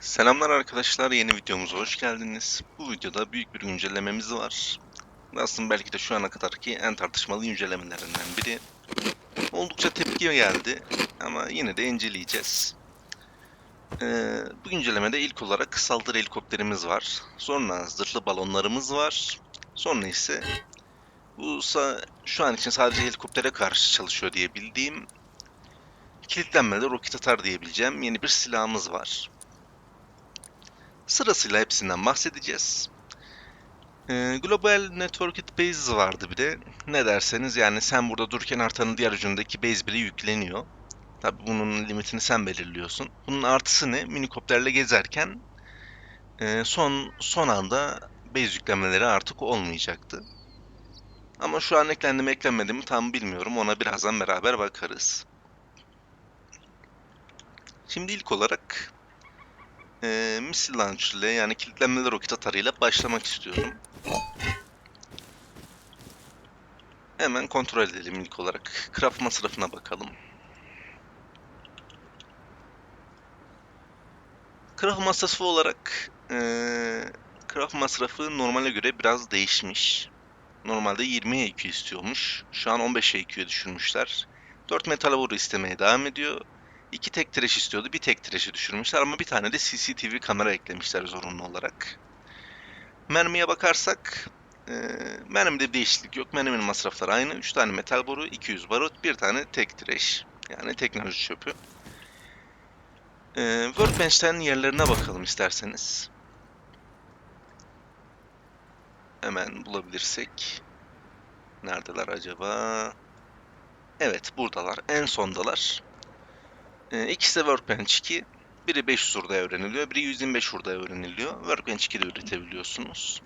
Selamlar arkadaşlar, yeni videomuza hoş geldiniz. Bu videoda büyük bir güncellememiz var. Aslında belki de şu ana kadarki en tartışmalı güncellemelerinden biri. Oldukça tepki geldi ama yine de inceleyeceğiz. Ee, bu güncellemede ilk olarak saldırı helikopterimiz var. Sonra zırhlı balonlarımız var. Sonra ise bu şu an için sadece helikoptere karşı çalışıyor diye bildiğim kilitlenmede roket atar diyebileceğim yeni bir silahımız var. Sırasıyla hepsinden bahsedeceğiz. Ee, Global Networked Base vardı bir de. Ne derseniz yani sen burada dururken haritanın diğer ucundaki base bile yükleniyor. Tabi bunun limitini sen belirliyorsun. Bunun artısı ne? Minikopterle gezerken e, son son anda base yüklemeleri artık olmayacaktı. Ama şu an eklendi mi eklenmedi mi tam bilmiyorum. Ona birazdan beraber bakarız. Şimdi ilk olarak e, missile launcher ile yani kilitlenmeli roket atarıyla başlamak istiyorum. Hemen kontrol edelim ilk olarak. Craft masrafına bakalım. Craft masrafı olarak e, craft masrafı normale göre biraz değişmiş. Normalde 20 EQ istiyormuş. Şu an 15 EQ'ye düşürmüşler. 4 metal boru istemeye devam ediyor. İki tek trash istiyordu. Bir tek trash'i düşürmüşler ama bir tane de CCTV kamera eklemişler zorunlu olarak. Mermiye bakarsak e, mermide bir değişiklik yok. Merminin masrafları aynı. 3 tane metal boru, 200 barut, bir tane tek trash. Yani teknoloji çöpü. E, Workbench'ten yerlerine bakalım isterseniz. Hemen bulabilirsek. Neredeler acaba? Evet buradalar. En sondalar. Ee, ikisi de Workbench 2. Biri 500 hurdaya öğreniliyor, biri 125 hurdaya öğreniliyor. Workbench 2 de üretebiliyorsunuz.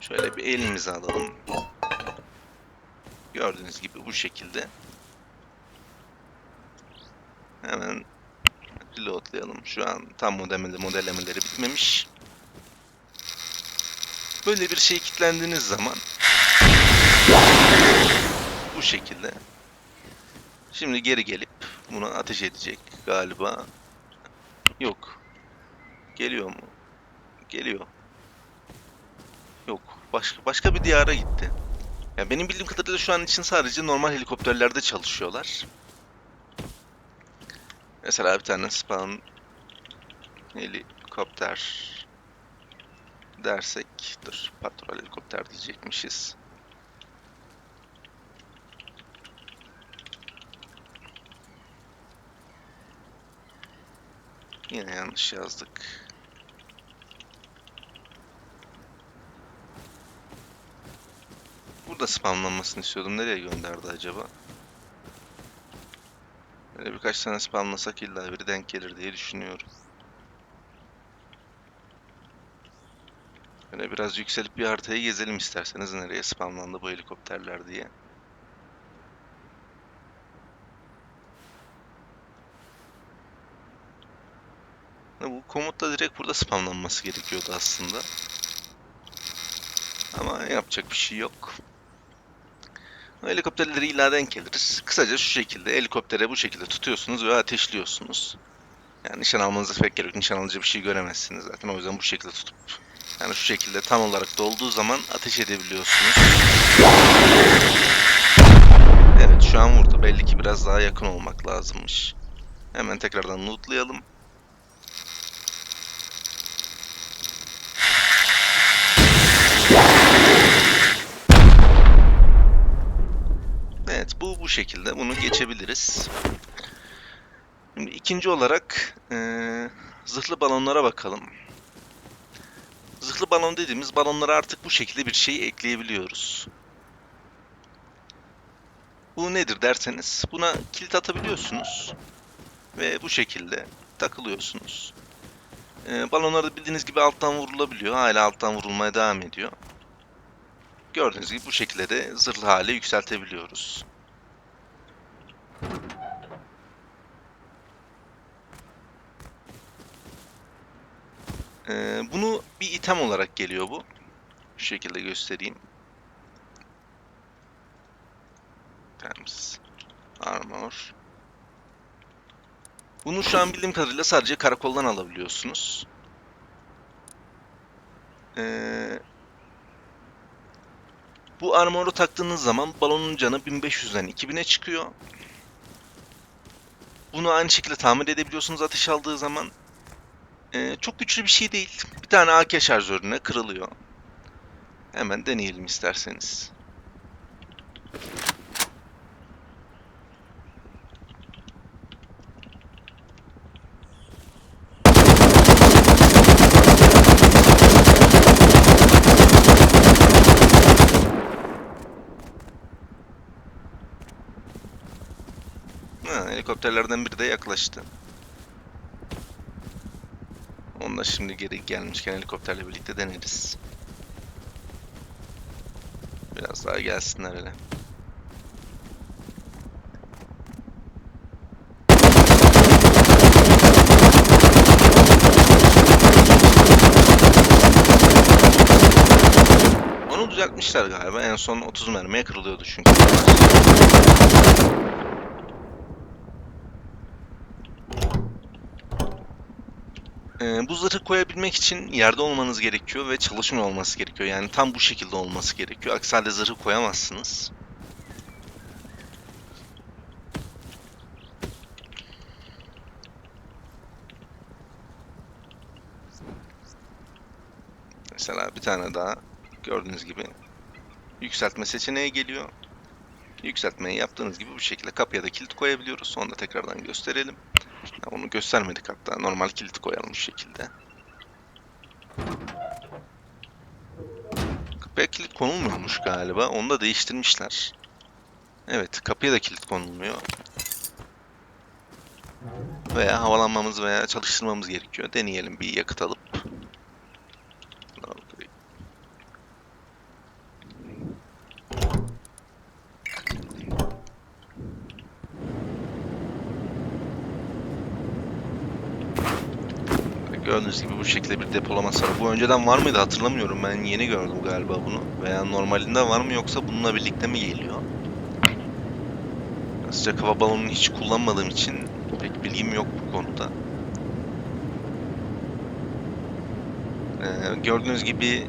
Şöyle bir elimize alalım. Gördüğünüz gibi bu şekilde. Hemen reloadlayalım. Şu an tam modemeli modellemeleri bitmemiş. Böyle bir şey kilitlendiğiniz zaman bu şekilde. Şimdi geri gelip buna ateş edecek galiba. Yok. Geliyor mu? Geliyor. Yok. Başka başka bir diyara gitti. Ya benim bildiğim kadarıyla şu an için sadece normal helikopterlerde çalışıyorlar. Mesela bir tane spawn helikopter dersek dur patrol helikopter diyecekmişiz. Yine yanlış yazdık. Burada spamlanmasını istiyordum. Nereye gönderdi acaba? Böyle birkaç tane spamlasak illa biri denk gelir diye düşünüyorum. Böyle biraz yükselip bir haritayı gezelim isterseniz nereye spamlandı bu helikopterler diye. Bu komutla direkt burada spamlanması gerekiyordu aslında. Ama yapacak bir şey yok. Helikopterleri illa denk geliriz. Kısaca şu şekilde helikoptere bu şekilde tutuyorsunuz ve ateşliyorsunuz. Yani nişan almanıza pek gerek. Nişan alıcı bir şey göremezsiniz zaten. O yüzden bu şekilde tutup yani şu şekilde tam olarak dolduğu zaman ateş edebiliyorsunuz. Evet şu an vurdu. Belli ki biraz daha yakın olmak lazımmış. Hemen tekrardan lootlayalım. Bu bu şekilde bunu geçebiliriz. Şimdi ikinci olarak eee, zırhlı balonlara bakalım. Zırhlı balon dediğimiz balonlara artık bu şekilde bir şey ekleyebiliyoruz. Bu nedir derseniz buna kilit atabiliyorsunuz ve bu şekilde takılıyorsunuz. Eee balonlar da bildiğiniz gibi alttan vurulabiliyor. Hala alttan vurulmaya devam ediyor. Gördüğünüz gibi bu şekilde de zırhlı hale yükseltebiliyoruz. Ee, bunu bir item olarak geliyor bu. Şu şekilde göstereyim. Terms. Armor. Bunu şu an bildiğim kadarıyla sadece karakoldan alabiliyorsunuz. Ee, bu armoru taktığınız zaman balonun canı 1500'den 2000'e çıkıyor. Bunu aynı şekilde tamir edebiliyorsunuz ateş aldığı zaman. Ee, çok güçlü bir şey değil. Bir tane AK şarjörüne kırılıyor. Hemen deneyelim isterseniz. Ha, helikopterlerden biri de yaklaştı. Onu da şimdi geri gelmişken helikopterle birlikte deneriz. Biraz daha gelsinler hele. Onu düzeltmişler galiba. En son 30 mermiye kırılıyordu çünkü. Ee, bu zırhı koyabilmek için yerde olmanız gerekiyor ve çalışmıyor olması gerekiyor. Yani tam bu şekilde olması gerekiyor. Aksi halde zırhı koyamazsınız. Mesela bir tane daha gördüğünüz gibi yükseltme seçeneği geliyor. Yükseltmeyi yaptığınız gibi bu şekilde kapıya da kilit koyabiliyoruz. Da tekrardan gösterelim. Onu göstermedik hatta. Normal kilit koyalım şu şekilde. Kapıya kilit konulmuyormuş galiba. Onu da değiştirmişler. Evet, kapıya da kilit konulmuyor. Veya havalanmamız veya çalıştırmamız gerekiyor. Deneyelim bir yakıt alıp. Gördüğünüz gibi bu şekilde bir depolaması var. Bu önceden var mıydı hatırlamıyorum. Ben yeni gördüm galiba bunu. Veya normalinde var mı yoksa bununla birlikte mi geliyor? Sıcak hava balonunu hiç kullanmadığım için pek bilgim yok bu konuda. Ee, gördüğünüz gibi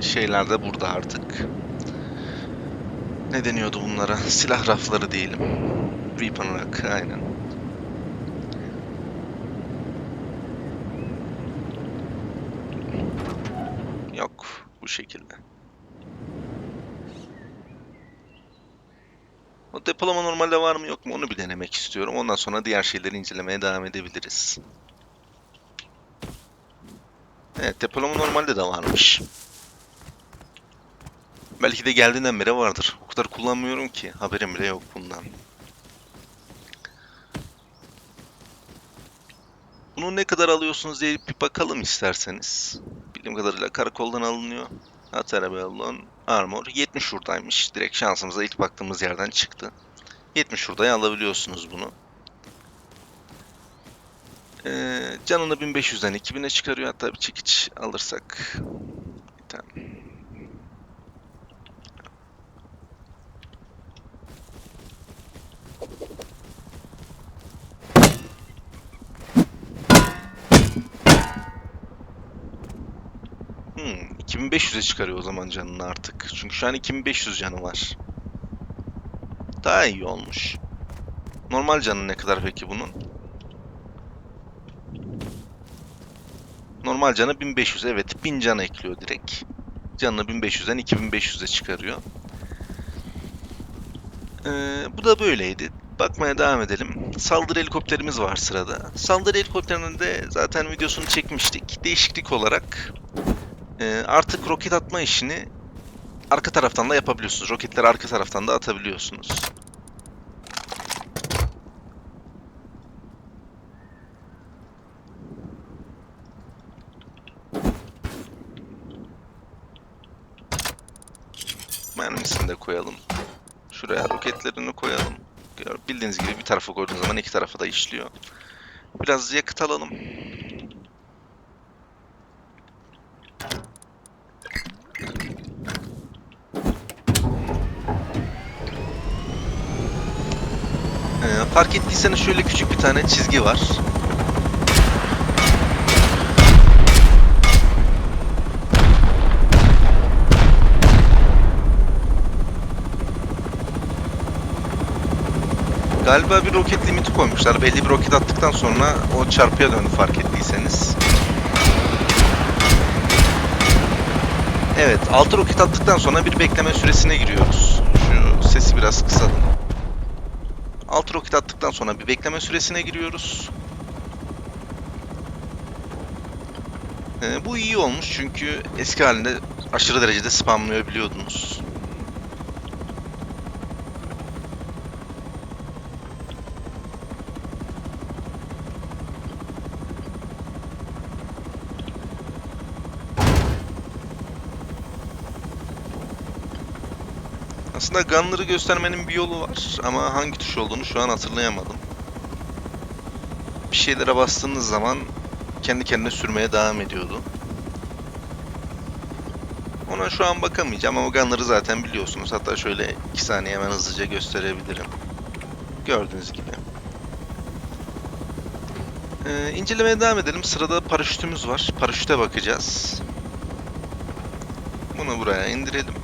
şeyler de burada artık. Ne deniyordu bunlara? Silah rafları diyelim. Weapon rack, aynen. Yok bu şekilde. O depolama normalde var mı yok mu onu bir denemek istiyorum. Ondan sonra diğer şeyleri incelemeye devam edebiliriz. Evet depolama normalde de varmış. Belki de geldiğinden beri vardır. O kadar kullanmıyorum ki haberim bile yok bundan. Bunu ne kadar alıyorsunuz diye bir bakalım isterseniz. Bildiğim kadarıyla karakoldan alınıyor. Atarabellon Armor 70 şuradaymış. Direkt şansımıza ilk baktığımız yerden çıktı. 70 şuradaya alabiliyorsunuz bunu. Ee, canını 1500'den 2000'e çıkarıyor. Hatta bir çekiç alırsak. Bir tane. Hmm, 2500'e çıkarıyor o zaman canını artık. Çünkü şu an 2500 canı var. Daha iyi olmuş. Normal canı ne kadar peki bunun? Normal canı 1500 evet 1000 can ekliyor direkt. Canını 1500'den 2500'e çıkarıyor. Ee, bu da böyleydi. Bakmaya devam edelim. Saldırı helikopterimiz var sırada. Saldırı helikopterinin de zaten videosunu çekmiştik. Değişiklik olarak e, artık roket atma işini arka taraftan da yapabiliyorsunuz. Roketleri arka taraftan da atabiliyorsunuz. Mermisini de koyalım. Şuraya roketlerini koyalım. Bildiğiniz gibi bir tarafa koyduğunuz zaman iki tarafa da işliyor. Biraz yakıt alalım. Ee, fark ettiyseniz şöyle küçük bir tane çizgi var. Galiba bir roket limiti koymuşlar. Belli bir roket attıktan sonra o çarpıya döndü fark ettiyseniz. Evet, 6 roket attıktan sonra bir bekleme süresine giriyoruz. Şu sesi biraz kısalım. 6 roket attıktan sonra bir bekleme süresine giriyoruz. Ee, bu iyi olmuş çünkü eski halinde aşırı derecede spamlayabiliyordunuz. Aslında gunları göstermenin bir yolu var ama hangi tuş olduğunu şu an hatırlayamadım. Bir şeylere bastığınız zaman kendi kendine sürmeye devam ediyordu. Ona şu an bakamayacağım ama gunları zaten biliyorsunuz. Hatta şöyle 2 saniye hemen hızlıca gösterebilirim. Gördüğünüz gibi. Ee, incelemeye devam edelim. Sırada paraşütümüz var. Paraşüte bakacağız. Bunu buraya indirelim.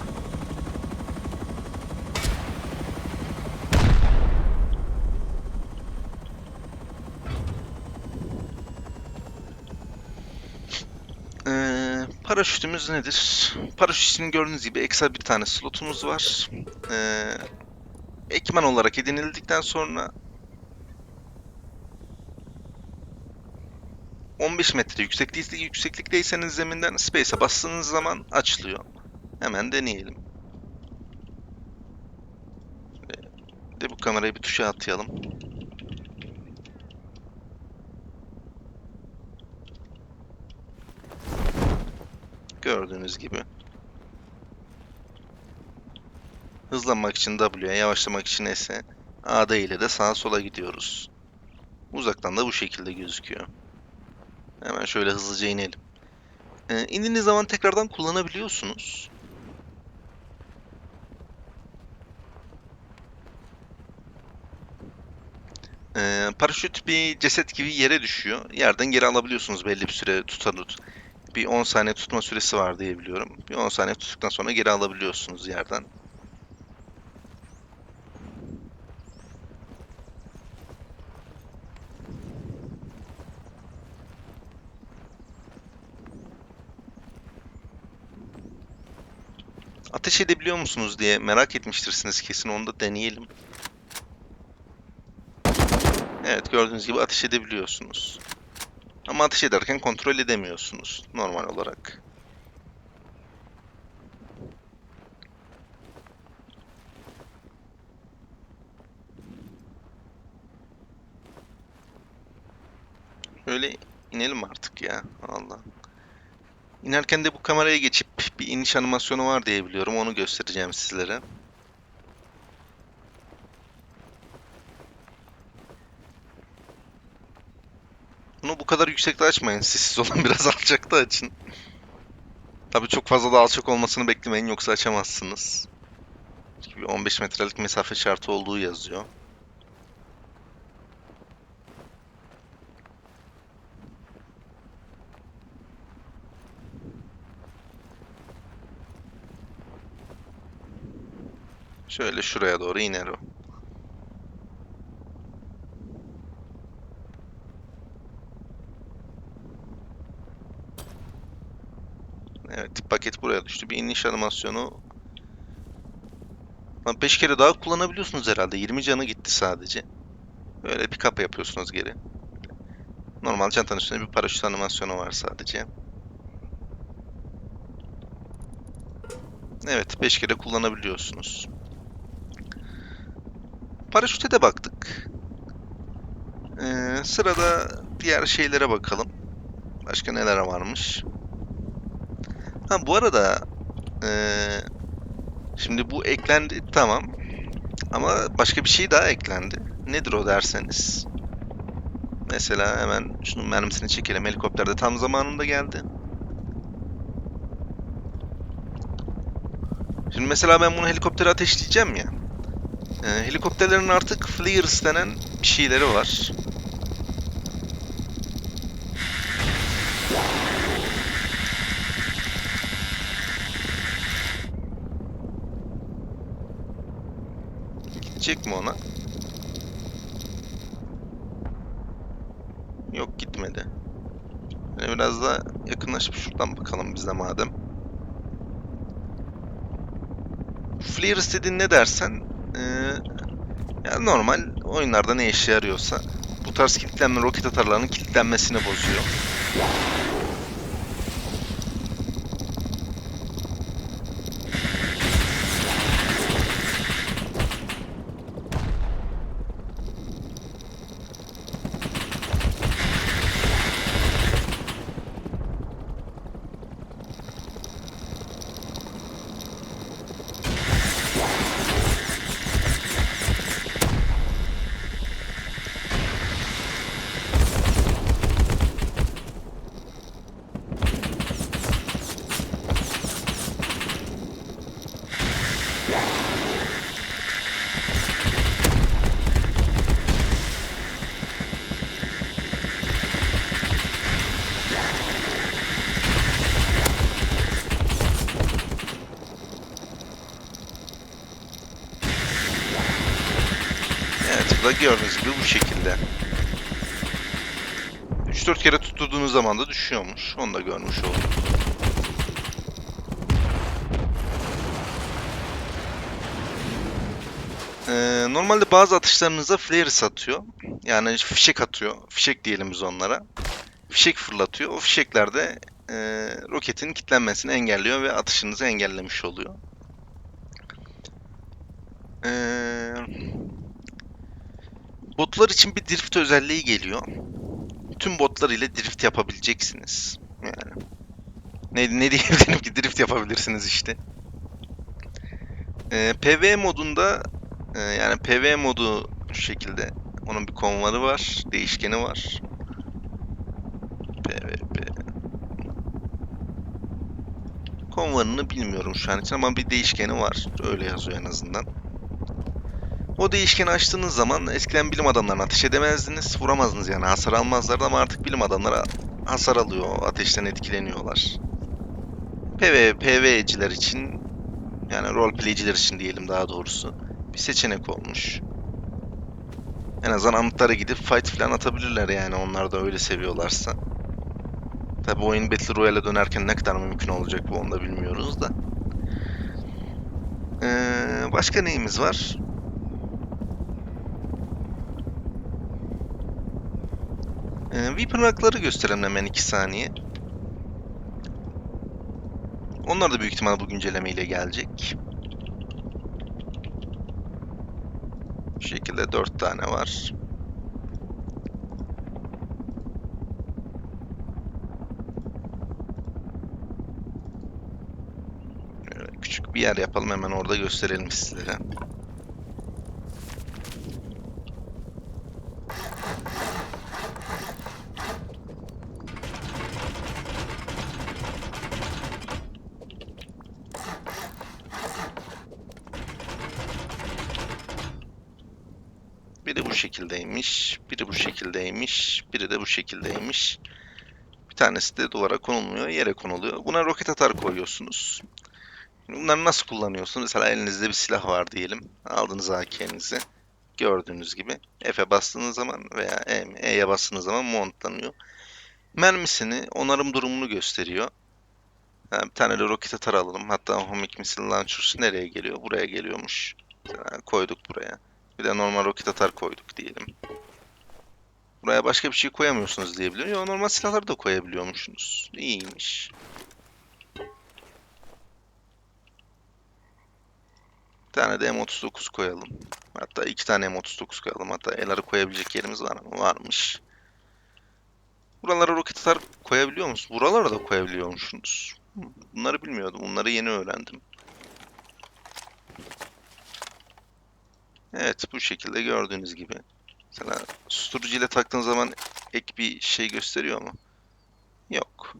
Ee, paraşütümüz nedir? Paraşüt için gördüğünüz gibi ekstra bir tane slotumuz var. Ee, ekipman olarak edinildikten sonra 15 metre yükseklikte, yükseklikteyseniz zeminden space'e bastığınız zaman açılıyor. Hemen deneyelim. De bu kamerayı bir tuşa atayalım. Gördüğünüz gibi. Hızlanmak için W'ye, yavaşlamak için S'e, AD ile de sağa sola gidiyoruz. Uzaktan da bu şekilde gözüküyor. Hemen şöyle hızlıca inelim. Ee, indiğiniz zaman tekrardan kullanabiliyorsunuz. Ee, paraşüt bir ceset gibi yere düşüyor. Yerden geri alabiliyorsunuz belli bir süre tutar tut. Bir 10 saniye tutma süresi var diye biliyorum. Bir 10 saniye tuttuktan sonra geri alabiliyorsunuz yerden. Ateş edebiliyor musunuz diye merak etmiştirsiniz kesin onu da deneyelim. Evet gördüğünüz gibi ateş edebiliyorsunuz. Ama ateş ederken kontrol edemiyorsunuz normal olarak. Öyle inelim artık ya. Allah. İnerken de bu kameraya geçip bir iniş animasyonu var diye biliyorum. Onu göstereceğim sizlere. Bunu bu kadar yüksekte açmayın. Sessiz olun biraz alçakta açın. Tabii çok fazla da alçak olmasını beklemeyin yoksa açamazsınız. Bir 15 metrelik mesafe şartı olduğu yazıyor. Şöyle şuraya doğru iner o. Evet, paket buraya düştü. Bir iniş animasyonu. 5 kere daha kullanabiliyorsunuz herhalde. 20 canı gitti sadece. Böyle pick-up yapıyorsunuz geri. Normal çantanın üstünde bir paraşüt animasyonu var sadece. Evet, 5 kere kullanabiliyorsunuz. Paraşüte de baktık. Ee, sırada diğer şeylere bakalım. Başka neler varmış? Ha bu arada eee, şimdi bu eklendi tamam. Ama başka bir şey daha eklendi. Nedir o derseniz? Mesela hemen şunun mermisini çekelim. Helikopterde tam zamanında geldi. Şimdi mesela ben bunu helikoptere ateşleyeceğim ya. Ee, helikopterlerin artık flares denen bir şeyleri var. Gidecek mi ona? Yok gitmedi. Yani biraz daha yakınlaşıp şuradan bakalım biz de madem. Flares dediğin ne dersen eee yani normal oyunlarda ne işe yarıyorsa bu tarz kilitlenme roket atarlarının kilitlenmesini bozuyor. Da gördüğünüz gibi bu şekilde. 3-4 kere tutturduğunuz zaman da düşüyormuş. Onu da görmüş olduk. Ee, normalde bazı atışlarınıza flares atıyor. Yani fişek atıyor. Fişek diyelim biz onlara. Fişek fırlatıyor. O fişekler de e, roketin kilitlenmesini engelliyor ve atışınızı engellemiş oluyor. Ee, botlar için bir drift özelliği geliyor. Tüm botlar ile drift yapabileceksiniz. Yani ne, ne diyebilirim ki drift yapabilirsiniz işte. Ee, PvE modunda e, yani PvE modu şu şekilde onun bir konvarı var, değişkeni var. PvP konvarını bilmiyorum şu an için ama bir değişkeni var. Öyle yazıyor en azından. O değişkeni açtığınız zaman eskiden bilim adamlarına ateş edemezdiniz. Vuramazdınız yani hasar almazlardı ama artık bilim adamları hasar alıyor. Ateşten etkileniyorlar. PV, PvE'ciler için yani roleplay'ciler için diyelim daha doğrusu bir seçenek olmuş. En azından anıtlara gidip fight falan atabilirler yani onlar da öyle seviyorlarsa. Tabi oyun Battle Royale'e dönerken ne kadar mümkün olacak bu onu da bilmiyoruz da. Ee, başka neyimiz var? Ee, Weapon gösterelim hemen 2 saniye. Onlar da büyük ihtimal bu güncellemeyle gelecek. Bu şekilde 4 tane var. Böyle küçük bir yer yapalım hemen orada gösterelim sizlere. Biri bu şekildeymiş, biri bu şekildeymiş, biri de bu şekildeymiş. Bir tanesi de duvara konulmuyor, yere konuluyor. Buna roket atar koyuyorsunuz. Bunları nasıl kullanıyorsunuz? Mesela elinizde bir silah var diyelim. Aldınız AK'nizi. Gördüğünüz gibi F'e bastığınız zaman veya E, E'ye bastığınız zaman montlanıyor. Mermisini, onarım durumunu gösteriyor. Ha, bir tane de roket atar alalım. Hatta Homing Missile Launcher nereye geliyor? Buraya geliyormuş. Mesela koyduk buraya. Bir de normal roket atar koyduk diyelim. Buraya başka bir şey koyamıyorsunuz diyebiliyor. Ya normal silahları da koyabiliyormuşsunuz. İyiymiş. Bir tane de M39 koyalım. Hatta iki tane M39 koyalım. Hatta LR'ı koyabilecek yerimiz var mı? Varmış. Buralara roket atar koyabiliyor musunuz? Buralara da koyabiliyormuşsunuz. Bunları bilmiyordum. Bunları yeni öğrendim. Evet bu şekilde gördüğünüz gibi. Mesela susturucu ile taktığın zaman ek bir şey gösteriyor mu? Yok.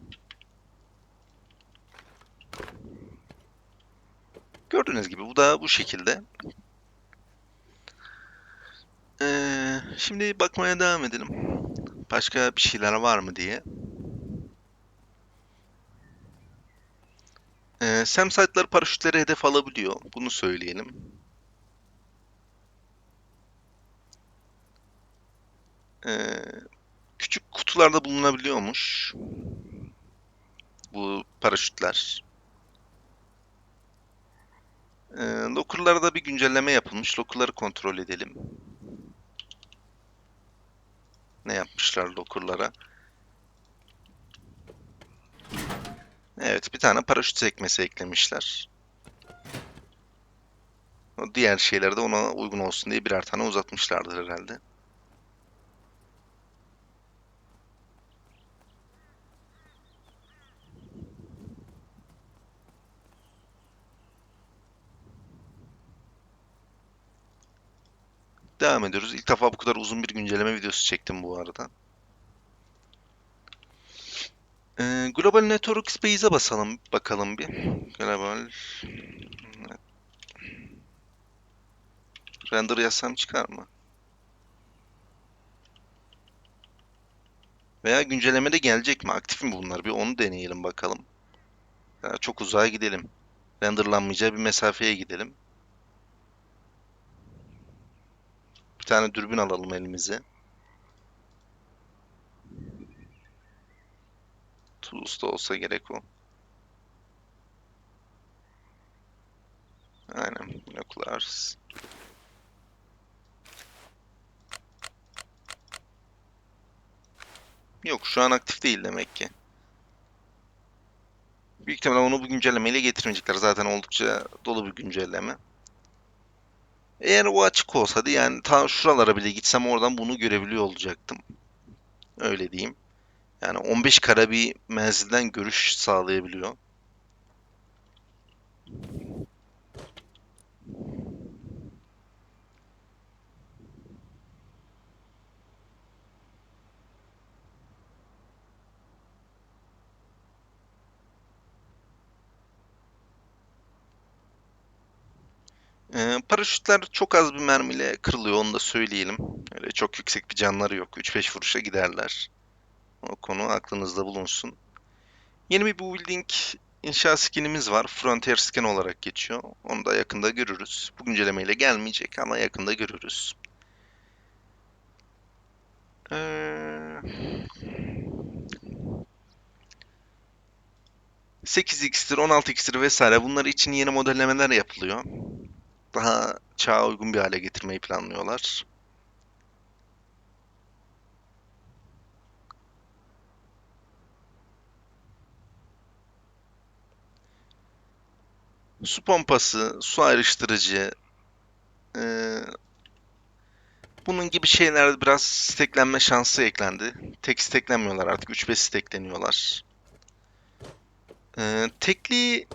Gördüğünüz gibi bu da bu şekilde. Ee, şimdi bakmaya devam edelim. Başka bir şeyler var mı diye. Ee, SAM site'lar paraşütleri hedef alabiliyor. Bunu söyleyelim. Ee, küçük kutularda bulunabiliyormuş. Bu paraşütler. Ee, locker'larda bir güncelleme yapılmış. Locker'ları kontrol edelim. Ne yapmışlar locker'lara? Evet, bir tane paraşüt sekmesi eklemişler. O diğer şeyler de ona uygun olsun diye birer tane uzatmışlardır herhalde. Devam ediyoruz. İlk defa bu kadar uzun bir güncelleme videosu çektim bu arada. Ee, Global Network Space'e basalım bakalım bir. Global Render yazsam çıkar mı? Veya güncellemede gelecek mi? Aktif mi bunlar? Bir onu deneyelim bakalım. Ya çok uzağa gidelim. Renderlanmayacağı bir mesafeye gidelim. Bir tane dürbün alalım elimize. Tools da olsa gerek o. Aynen. Binoculars. Yok şu an aktif değil demek ki. Büyük ihtimalle onu bu güncellemeyle getirmeyecekler. Zaten oldukça dolu bir güncelleme. Eğer o açık olsaydı yani ta şuralara bile gitsem oradan bunu görebiliyor olacaktım. Öyle diyeyim. Yani 15 kare bir menzilden görüş sağlayabiliyor. Ee, paraşütler çok az bir mermiyle kırılıyor onu da söyleyelim. Öyle çok yüksek bir canları yok. 3-5 vuruşa giderler. O konu aklınızda bulunsun. Yeni bir building inşa skinimiz var. Frontier skin olarak geçiyor. Onu da yakında görürüz. Bu güncellemeyle gelmeyecek ama yakında görürüz. Ee... 8x'tir, 16x'tir vesaire bunlar için yeni modellemeler yapılıyor. Daha çağa uygun bir hale getirmeyi planlıyorlar. Su pompası, su ayrıştırıcı, eee, bunun gibi şeyler biraz steklenme şansı eklendi. Tek steklenmiyorlar artık 3-5 stekleniyorlar. Eee tekli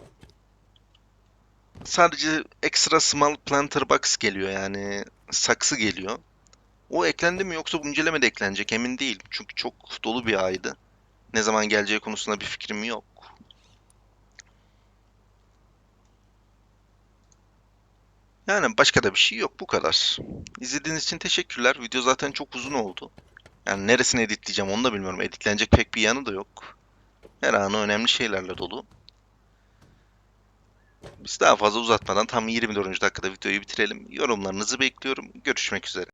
sadece extra small planter box geliyor yani saksı geliyor. O eklendi mi yoksa bu güncellemede eklenecek emin değil. Çünkü çok dolu bir aydı. Ne zaman geleceği konusunda bir fikrim yok. Yani başka da bir şey yok bu kadar. İzlediğiniz için teşekkürler. Video zaten çok uzun oldu. Yani neresini editleyeceğim onu da bilmiyorum. Editlenecek pek bir yanı da yok. Her anı önemli şeylerle dolu. Biz daha fazla uzatmadan tam 24. dakikada videoyu bitirelim. Yorumlarınızı bekliyorum. Görüşmek üzere.